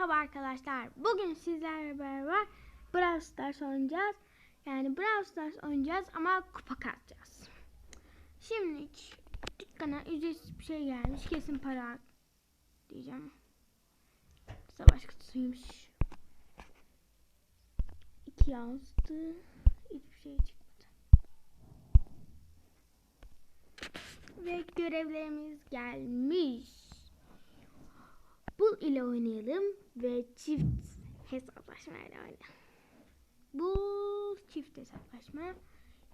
Merhaba arkadaşlar. Bugün sizlerle beraber Brawl Stars oynayacağız. Yani Brawl Stars oynayacağız ama kupa katacağız. Şimdi dükkana ücretsiz bir şey gelmiş. Kesin para diyeceğim. Savaş kutusuymuş. İki yazdı. Hiçbir şey çıkmadı. Ve görevlerimiz gelmiş. Bul ile oynayalım ve çift hesaplaşma ile oynayalım. Bu çift hesaplaşma.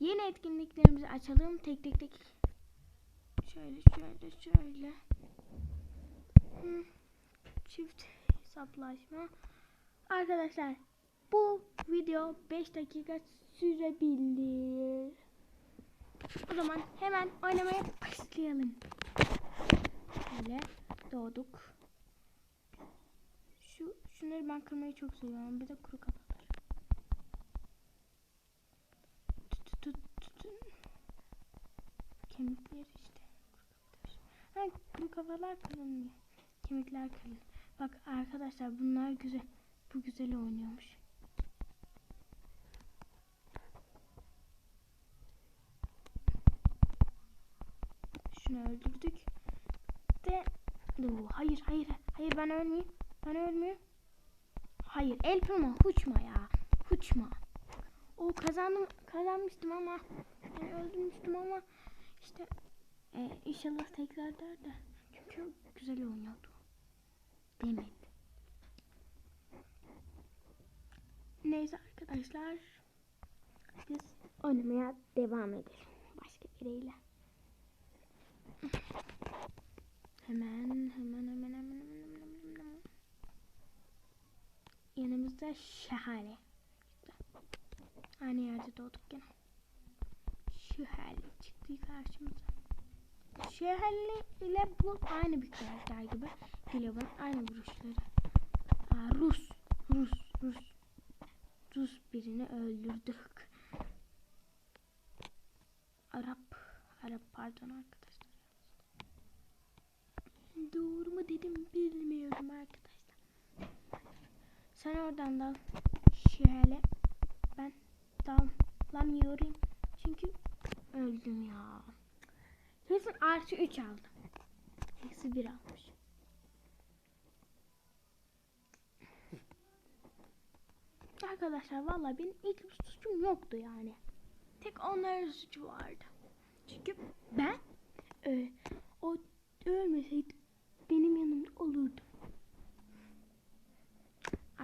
Yeni etkinliklerimizi açalım. Tek tek tek. Şöyle şöyle şöyle. Çift hesaplaşma. Arkadaşlar bu video 5 dakika sürebilir. O zaman hemen oynamaya başlayalım. Şöyle doğduk. Şu şunları ben kırmayı çok seviyorum. Bir de kuru tut. Kemikler işte. Ha, kuru kafalar kırılmıyor. Kemikler kırılır. Bak arkadaşlar bunlar güzel. Bu güzel oynuyormuş. Şunu öldürdük. De Oo, hayır hayır hayır ben ölmeyeyim. Ben ölmeyeyim. Hayır el primo uçma ya. Uçma. O kazandım kazanmıştım ama yani öldürmüştüm ama işte e, inşallah tekrar der de. Çünkü güzel oynuyordu. Demedi. Neyse arkadaşlar. Biz oynamaya devam edelim. Başka biriyle. Hemen hemen hemen hemen hemen. Yanımızda şahane. Aynı yerde doğduk gene. Şahane çıktı karşımıza. Şahane ile bu aynı bir karakter gibi geliyor bana aynı vuruşları. Aa, Rus, Rus, Rus. Rus birini öldürdük. Arap, Arap pardon arkadaşlar. Doğru mu dedim bilmiyorum arkadaşlar. Sen oradan dal. Şöyle. Ben dalamıyorum. Çünkü öldüm ya. Kesin artı 3 aldım. Eksi 1 almış. Arkadaşlar vallahi benim ilk bir suçum yoktu yani. Tek onların suçu vardı. Çünkü ben e, o ölmeseydi benim yanımda olurdu.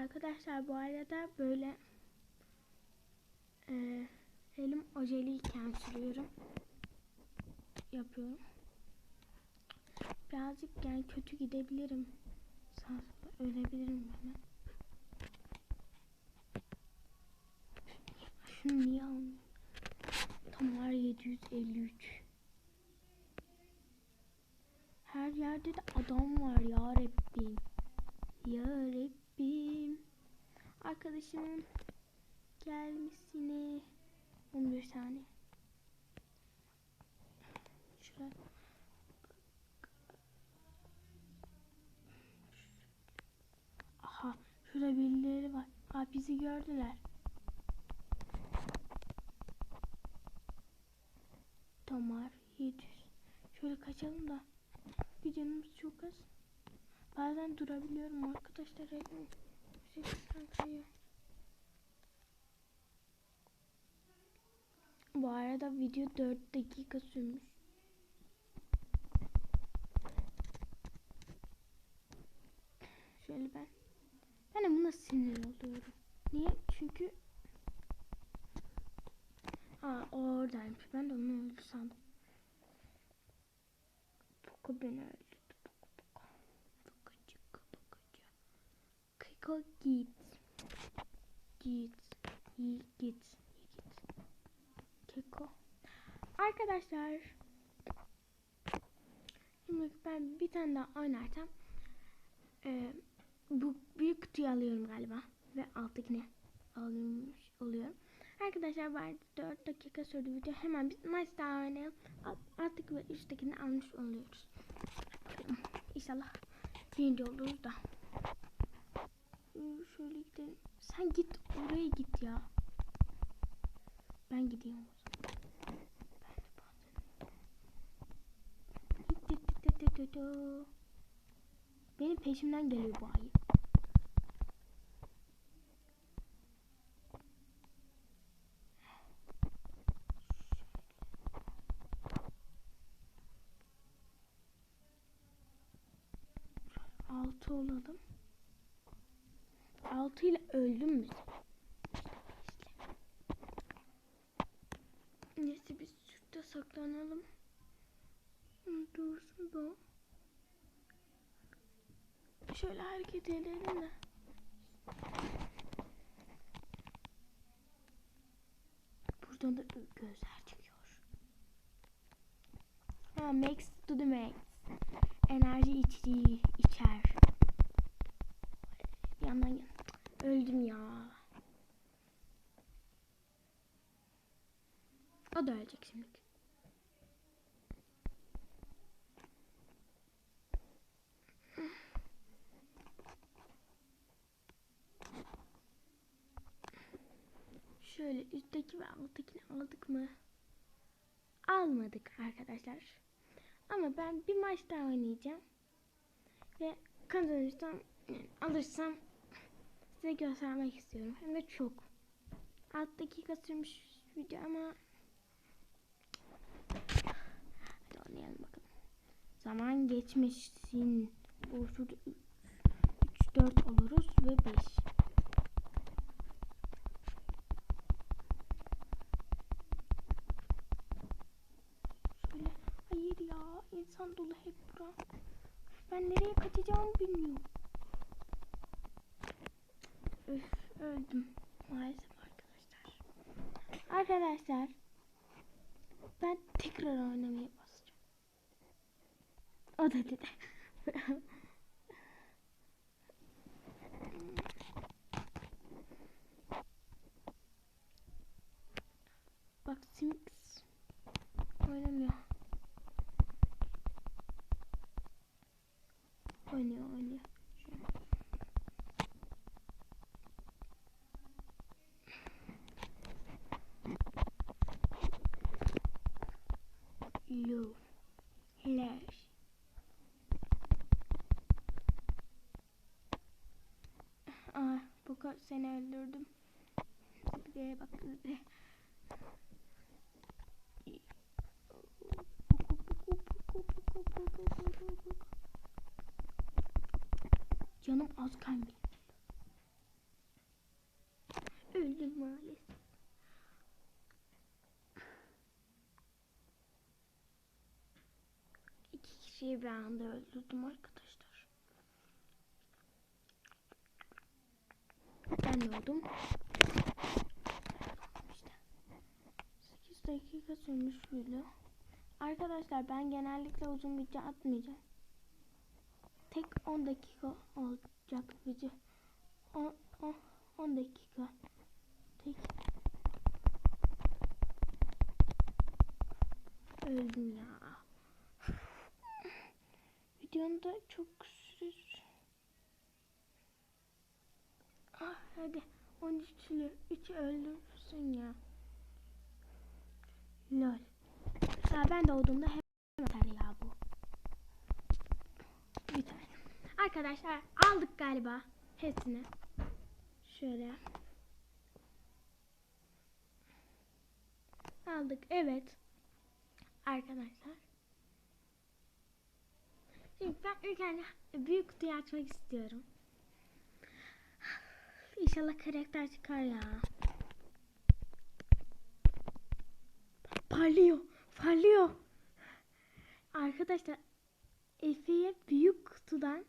Arkadaşlar bu arada böyle e, elim ojeliyken sürüyorum. Yapıyorum. Birazcık yani kötü gidebilirim. Sağ ölebilirim böyle. Şunu niye almıyorum? Tam var 753. Her yerde de adam var ya Rabbim. Ya Rabbim. Arkadaşım gelmişsine 11 saniye. Şuraya. Aha şurada birileri var. Aa bizi gördüler. Tamam 700. Şöyle kaçalım da. Bir canımız çok az. Bazen durabiliyorum arkadaşlar. Yüksekten kayıyor. Bu arada video 4 dakika sürmüş. Şöyle ben. Ben de buna sinir oluyorum. Niye? Çünkü Aa oradaymış. Ben de onu öldü sandım. Poco beni öldürdü. Poco Poco. Pokacık Pokacık. Kiko git. Git. Git. Git. Keko. Arkadaşlar. Şimdi ben bir tane daha oynarsam e, bu büyük kutuyu alıyorum galiba. Ve alttakini alıyormuş oluyorum. Arkadaşlar var 4 dakika sürdü video. Hemen bir maç daha oynayalım. Alttaki ve üsttekini almış oluyoruz. İnşallah birinci oluruz da. Şöyle gidelim. Sen git oraya git ya. Ben gideyim o zaman. Benim peşimden geliyor bu ayı. Altı olalım. Altı ile öldüm mü? Neyse biz şurada saklanalım. Dursun da. Şöyle hareket edelim de. Buradan da gözler çıkıyor. Ha, max to the max. Enerji içeceği içer. Yandan yan. Öldüm ya. Da ölecek şimdi. Şöyle üstteki ve alttakini aldık mı? Almadık arkadaşlar. Ama ben bir maç daha oynayacağım. Ve kazanırsam, yani alırsam size göstermek istiyorum. Hem de çok. 6 dakika sürmüş video ama Hadi oynayalım bakalım. Zaman geçmişsin. O şurada 3 4 oluruz ve 5. Şöyle hayır ya insan dolu hep bura. Ben nereye kaçacağımı bilmiyorum. Üf öldüm maalesef arkadaşlar. Arkadaşlar ben tekrar oynamaya. O da dedi. Bak Simix oynamıyor. Oynuyor oynuyor. Şöyle. Lu. Hilaş. Aa, bu kadar seni öldürdüm. Zıplaya bak zıplaya. Canım az kalmış. Öldüm maalesef. İki kişiyi bir anda öldürdüm arkadaşlar. Ben de. İşte. 8 dakika sürmüş video. Arkadaşlar ben genellikle uzun video atmayacağım. Tek 10 dakika olacak video. 10, 10, 10 dakika. Tek. Öldüm ya. Videonun da çok Ah hadi 13'lü 3 öldürürsün ya. Lol. Ha, ben doğduğumda hep atar ya bu. Tane. Arkadaşlar aldık galiba hepsini. Şöyle. Aldık evet. Arkadaşlar. Şimdi ben ilk önce büyük kutuyu açmak istiyorum. İnşallah karakter çıkar ya. Parlıyor. Parlıyor. Arkadaşlar Efe'ye büyük kutudan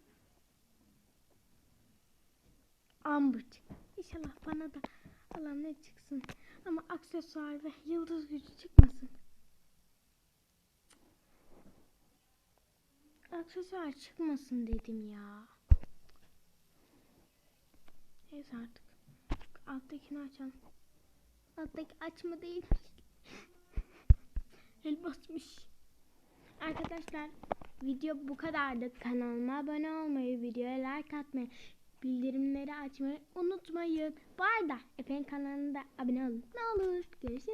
Ambut. İnşallah bana da alan ne çıksın. Ama aksesuar ve yıldız gücü çıkmasın. Aksesuar çıkmasın dedim ya. Neyse artık. Alttakini açalım. Alttaki açma değil. El basmış. Arkadaşlar video bu kadardı. Kanalıma abone olmayı, videoya like atmayı, bildirimleri açmayı unutmayın. Bu arada Efe'nin kanalına da abone olun. Ne olur. Görüşürüz.